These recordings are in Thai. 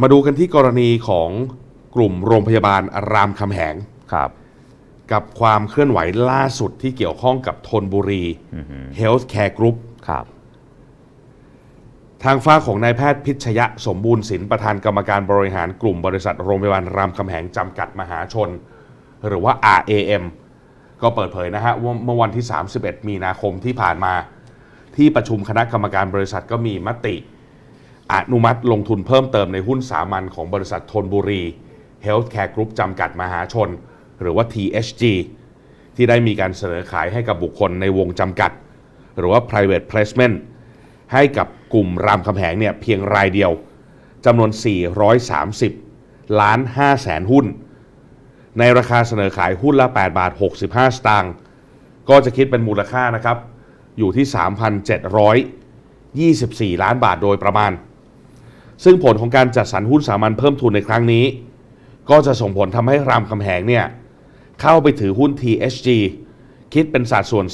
มาดูกันที่กรณีของกลุ่มโรงพยาบาลรามคำแหง ครับ กับความเคลื่อนไหวล่าสุดที่เกี่ยวข้องกับธนบุรี Healthcare Group ครับ ทางฝ้ากของนายแพทย์พิชยะสมบูรณ์สินประธานกรรมการบริหารกลุ่มบริษัทโรงพยาบาลรามคำแหงจำกัดมหาชน หรือว่า RAM ก็เปิดเผยนะฮะว่าเมื่อวันที่ 31 มีนาคมที่ผ่านมา ที่ประชุมคณะกรรมการบริษัทก็มีมติ อนุมัติลงทุนเพิ่มเติมในหุ้นสามัญของบริษัทธนบุรี Healthcare Group จำกัดมหาชน หรือว่า THG ที่ได้มีการเสนอขายให้กับบุคคลในวงจำกัด หรือว่า private placement ให้กับกลุ่มรามคำแหงเนี่ยเพียงรายเดียวจำนวน 430 ล้าน5แสนหุ้น ในราคาเสนอขายหุ้นละ 8 บาท 65 สตางค์ก็จะคิดเป็นมูลค่านะครับ อยู่ที่ 3,724 ล้านบาทโดยประมาณ ซึ่งผลของการจัดสรรหุ้นสามัญเพิ่มทุนในครั้งนี้ ก็จะส่งผลทำให้รามคำแหงเนี่ยเข้าไปถือหุ้น THG คิดเป็นสัดส่วน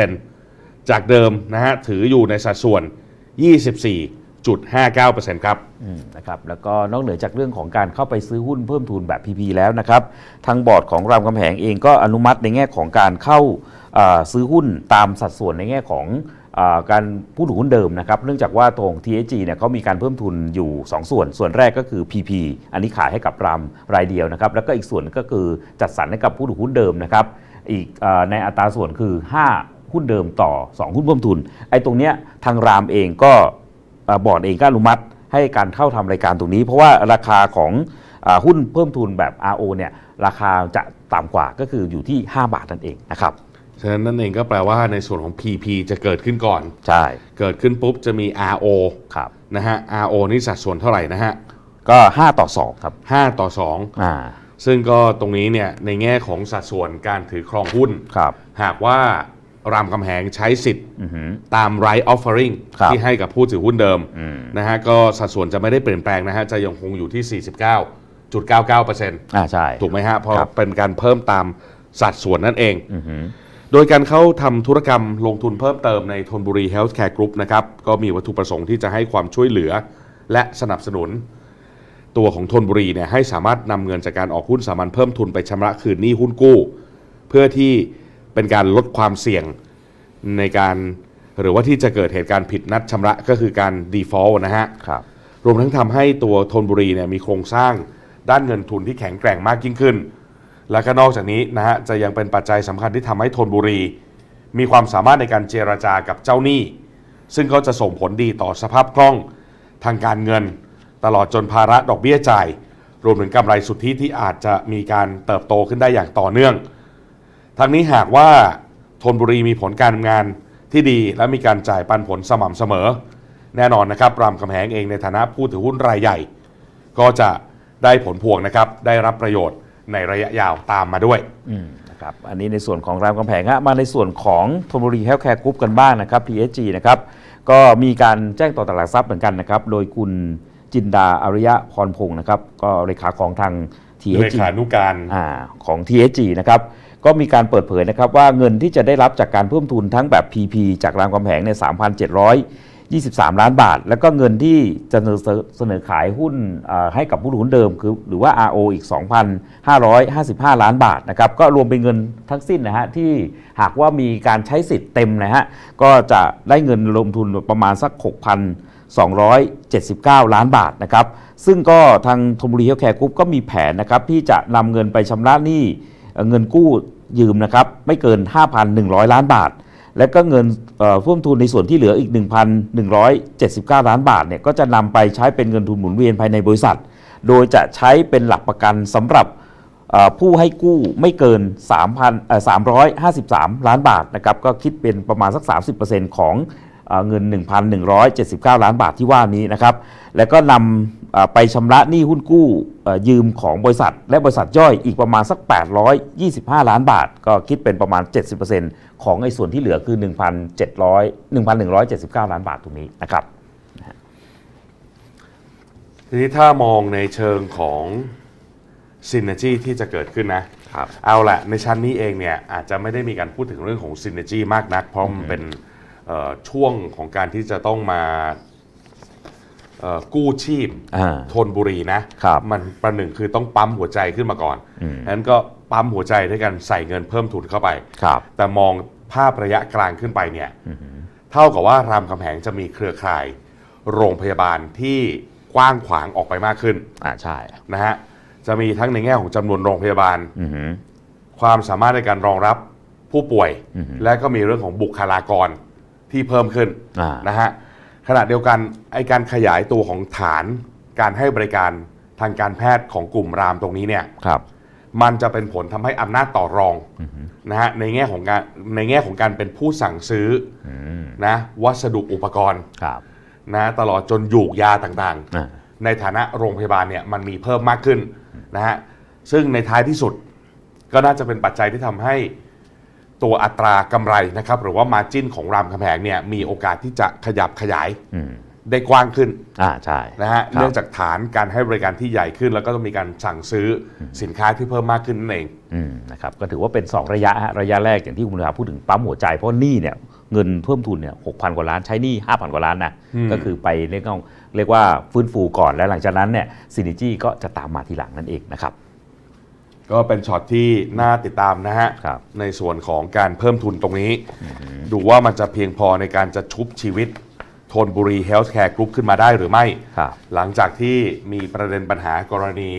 49.99%จากเดิมนะฮะถืออยู่ในสัดส่วน 24.59%ครับนะครับแล้วก็นอกเหนือจากเรื่องของการเข้าไปซื้อหุ้นเพิ่มทุนแบบ PP แล้วนะครับ ทางบอร์ดของรามคำแหงเองก็อนุมัติในแง่ของการเข้าซื้อหุ้นตามสัดส่วนในแง่ของ การผู้ถือหุ้นเดิมนะครับ เนื่องจากว่าตรง THG เนี่ยเขามีการเพิ่มทุนอยู่ 2 ส่วน ส่วนแรกก็คือ PP อันนี้ขายให้กับรามรายเดียวนะครับ แล้วก็อีกส่วนก็คือจัดสรรให้กับผู้ถือหุ้นเดิมนะครับ อีกอในอัตราส่วนคือ 5 หุ้นเดิมต่อ 2 หุ้นเพิ่มทุน ไอ้ตรงเนี้ยทางรามเองก็บอร์ดเองก็อนุมัติให้การเข้าทำรายการตรงนี้ เพราะว่าราคาของอหุ้นเพิ่มทุนแบบ RO เนี่ยราคาจะต่ำกว่าก็คืออยู่ที่ 5 บาทนั่นเองนะครับ ฉะนั้นนั่นเองก็แปลว่าในส่วนของ PP จะเกิดขึ้นก่อน ใช่ เกิดขึ้นปุ๊บจะมี RO ครับ นะฮะ RO นี่สัดส่วนเท่าไหร่นะฮะ ก็ 5 ต่อ 2 ครับ 5 ต่ออ่า2ซึ่งก็ตรงนี้เนี่ยในแง่ของสัดส่วนการถือครองหุ้น ครับ หากว่ารามคำแหงใช้สิทธิ์อือหือตาม right offering ครับที่ให้กับผู้ถือหุ้นเดิมอืมนะฮะก็สัดส่วนจะไม่ได้เปลี่ยนแปลงนะฮะจะยังคงอยู่ที่ 49.99%อ่าใช่ ถูกไหมฮะเพราะครับเป็นการเพิ่มตามสัดส่วนนั่นเองอือหือ โดยการเข้าทำธุรกรรมลงทุนเพิ่มเติมในธนบุรี Healthcare Group นะครับก็มีวัตถุประสงค์ที่จะให้ความช่วยเหลือและสนับสนุน ตัวของธนบุรีเนี่ยให้สามารถนำเงินจากการออกหุ้นสามัญเพิ่มทุนไปชำระคืนหนี้หุ้นกู้ เพื่อที่เป็นการลดความเสี่ยงในการหรือว่าที่จะเกิดเหตุการณ์ผิดนัดชำระก็คือการ default นะฮะครับรวมทั้งทำให้ตัวธนบุรีเนี่ยมีโครงสร้างด้านเงินทุนที่แข็งแกร่งมากยิ่งขึ้น และก็นอกจากนี้นะฮะจะยังเป็นปัจจัยสำคัญที่ทำให้ธนบุรี มีความสามารถในการเจรจากับเจ้าหนี้ ซึ่งก็จะส่งผลดีต่อสภาพคล่องทางการเงิน ตลอดจนภาระดอกเบี้ยจ่าย รวมถึงกำไรสุทธิที่อาจจะมีการเติบโตขึ้นได้อย่างต่อเนื่อง ทั้งนี้หากว่าธนบุรีมีผลการงานที่ดีและมีการจ่ายปันผลสม่ำเสมอ แน่นอนนะครับรามคำแหงเองในฐานะผู้ถือหุ้นรายใหญ่ ก็จะได้ผลพวงนะครับได้รับประโยชน์ ในระยะยาวตามมาด้วยอืมนะครับอันนี้ในส่วนของรามคำแหงฮะมาในส่วนของธนบุรีเฮลท์แคร์กรุ๊ปกันบ้างนะครับ PSG นะครับก็มีการแจ้งต่อตลาดทรัพย์เหมือนกันนะครับ โดยคุณจินดาอริยะพรพงศ์นะครับ ก็เลขาของทาง เล THG ขานุการ อ่าของ THG นะครับก็มีการเปิดเผยนะครับว่าเงินที่จะได้รับจากการเพิ่มทุนทั้งแบบ PP จากรามคำแหงเนี่ย 23 ล้านบาท แล้วก็เงินที่จะเสนอเสนอขายหุ้นให้กับผู้ถือหุ้นเดิมคือหรือว่า RO อีก 2,555 ล้านบาทนะครับก็รวมเป็นเงินทั้งสิ้นนะฮะที่หากว่ามีการใช้สิทธิ์เต็มนะฮะก็จะได้เงินลงทุนประมาณสัก 6,279 ล้านบาทนะครับซึ่งก็ทางธนบุรีเฮลแคร์กรุ๊ปก็มีแผนนะครับที่จะนำเงินไปชำระหนี้เงินกู้ยืมนะครับไม่เกิน 5,100 ล้านบาท และก็เงินเอ่อร่วมทุนในส่วนที่เหลืออีก 1,179 ล้านบาทเนี่ยก็จะนำไปใช้เป็นเงินทุนหมุนเวียนภายในบริษัท โดยจะใช้เป็นหลักประกันสำหรับผู้ให้กู้ไม่เกิน 3,353 ล้านบาทนะครับก็คิดเป็นประมาณสัก 30%ของ เอ่อเงิน 1,179 ล้านบาทที่ว่านี้นะครับ แล้วก็นำเอ่อไปชำระหนี้หุ้นกู้เอ่อยืมของบริษัท และบริษัทย่อยอีกประมาณสัก 825 ล้านบาท ก็คิดเป็นประมาณ 70%ของไอ้ส่วนที่เหลือคือ 1,700 1,179 ล้านบาทตรงนี้นะครับทีนี้ถ้ามองในเชิงของซินเนจีที่จะเกิดขึ้นนะครับเอาละในชั้นนี้เองเนี่ยอาจจะไม่ได้มีการพูดถึงเรื่องของซินเนจีมากนัก เพราะมันเป็นเอ่อ ช่วงของการที่จะต้องมาเอ่อกู้ชีพอ่าทนบุรีนะครับมันประหนึ่งคือต้องปั๊มหัวใจขึ้นมาก่อนอืมนั้นก็ปั๊มหัวใจด้วยกันใส่เงินเพิ่มทุนเข้าไปครับแต่มองภาพระยะกลางขึ้นไปเนี่ยอือหือเท่ากับว่ารามคำแหงจะมีเครือข่าย โรงพยาบาลที่กว้างขวางออกไปมากขึ้นอ่าใช่นะฮะจะมีทั้งในแง่ของจำนวนโรงพยาบาลอือหือความสามารถในการรองรับผู้ป่วยอือฮึและก็มีเรื่องของบุคลากร ที่เพิ่มขึ้นอ่านะฮะขณะเดียวกันไอการขยายตัวของฐานการให้บริการทางการแพทย์ของกลุ่มรามตรงนี้เนี่ย ครับ มันจะเป็นผลทำให้อำนาจต่อรองอือหือนะฮะในแง่ของการในแง่ของการเป็นผู้สั่งซื้ออืมนะวัสดุอุปกรณ์ครับ นะตลอดจนหยูกยาต่างๆอ่าในฐานะโรงพยาบาลเนี่ยมันมีเพิ่มมากขึ้นนะฮะซึ่งในท้ายที่สุดก็น่าจะเป็นปัจจัยที่ทำให้ ตัวอัตรากำไรนะครับหรือว่ามาจิ้นของรามคำแหงเนี่ยมีโอกาสที่จะขยับขยายอืมได้กว้างขึ้นอ่าใช่ นะฮะครับ เนื่องจากฐานการให้บริการที่ใหญ่ขึ้น แล้วก็ต้องมีการสั่งซื้ออสินค้าที่เพิ่มมากขึ้นนั่นเอง อืมนะครับก็ถือว่าเป็น 2 ระยะฮะระยะแรกอย่างที่คุณมุนาพูดถึงปั๊มหัวใจเพราะหนี้เนี่ยเงินเพิ่มทุนเนี่ยหกพันกว่าล้านใช้หนี้5,000กว่าล้านนะอืม ก็คือไปเรียกว่าเรียกว่าฟื้นฟูก่อนแล้วหลังจากนั้นเนี่ยซินิจี้ก็จะตามมาทีหลังนั่นเองนะครับ ก็เป็นช็อตที่น่าติดตามนะฮะ ครับ ในส่วนของการเพิ่มทุนตรงนี้ ดูว่ามันจะเพียงพอในการจะชุบชีวิตทนบุรีเฮลท์แคร์กรุ๊ปขึ้นมาได้หรือไม่ ครับ หลังจากที่มีประเด็นปัญหากรณี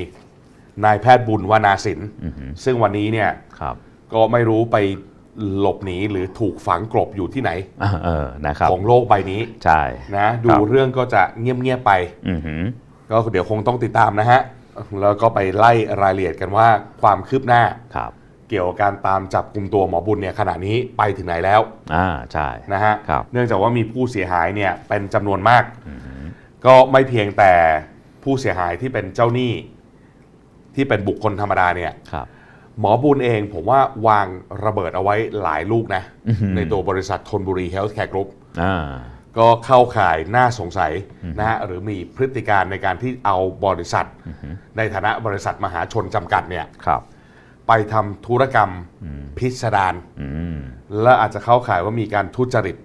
นายแพทย์บุญวนาสินอือหือซึ่งวันนี้เนี่ยครับก็ไม่รู้ไปหลบหนีหรือถูกฝังกลบอยู่ที่ไหนอ่าเออนะครับ ของโลกใบนี้ใช่นะ ดูเรื่องก็จะเงียบๆไป อือหือ ก็เดี๋ยวคงต้องติดตามนะฮะ แล้วก็ไปไล่รายละเอียดกันว่าความคืบหน้า ครับเกี่ยวกับการตามจับกลุ่มตัวหมอบุญเนี่ยขณะนี้ไปถึงไหนแล้วอ่าใช่นะฮะครับ เนื่องจากว่ามีผู้เสียหายเนี่ยเป็นจำนวนมาก ก็ไม่เพียงแต่ผู้เสียหายที่เป็นเจ้าหนี้ ที่เป็นบุคคลธรรมดาเนี่ยครับ หมอบุญเองผมว่าวางระเบิดเอาไว้หลายลูกนะ อื้อหือ ในตัวบริษัททนบุรีเฮลท์แคร์กรุ๊ปอ่า ก็เข้าข่ายน่าสงสัยนะฮะหรือมีพฤติการในการที่เอาบริษัท ในฐานะบริษัทมหาชนจำกัดเนี่ยครับไปทำธุรกรรมพิสดารอืมและอาจจะเข้าข่ายว่ามีการทุจริต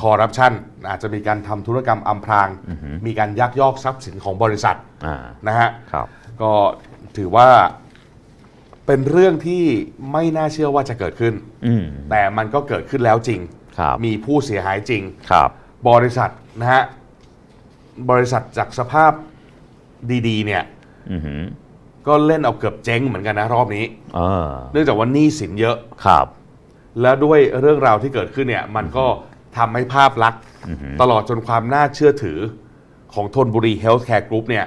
คอร์รัปชันอาจจะมีการทำธุรกรรมอำพราง มีการยักยอกทรัพย์สินของบริษัทอ่านะฮะครับก็ถือว่าเป็นเรื่องที่ไม่น่าเชื่อว่าจะเกิดขึ้นอืมแต่มันก็เกิดขึ้นแล้วจริงครับมีผู้เสียหายจริงครับ บริษัทนะฮะบริษัทจากสภาพดีๆ เนี่ยอือหือก็เล่นเอาเกือบเจ๊งเหมือนกันนะรอบนี้เออเนื่องจากว่าหนี้สินเยอะ ครับ แล้วด้วยเรื่องราวที่เกิดขึ้นเนี่ย มันก็ทำให้ภาพลักษณ์อือหือ ตลอดจนความน่าเชื่อถือของทนบุรีเฮลท์แคร์กรุ๊ปเนี่ย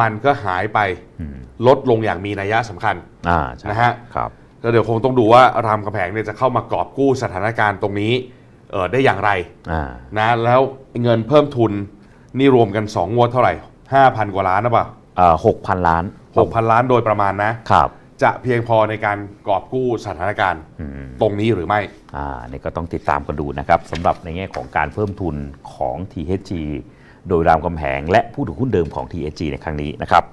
มันก็หายไปอืมลดลงอย่างมีนัยสำคัญ อ่าใช่นะฮะ ครับก็เดี๋ยวคงต้องดูว่ารามคำแหงเนี่ยจะเข้ามากอบกู้สถานการณ์ตรงนี้ เออได้อย่างไรอ่า นะแล้วเงินเพิ่มทุนนี่รวมกัน2งวดเท่าไหร่ 5,000 กว่าล้านนะป่ะเอ่อหกพันล้าน6,000 ล้านโดยประมาณนะ ครับจะเพียงพอในการกอบกู้สถานการณ์ อืม ตรงนี้หรือไม่ อ่านี่ก็ต้องติดตามกันดูนะครับสำหรับในแง่ของการเพิ่มทุนของ THG โดยรามคำแหงและผู้ถือหุ้นเดิมของ THG ในครั้งนี้นะครับ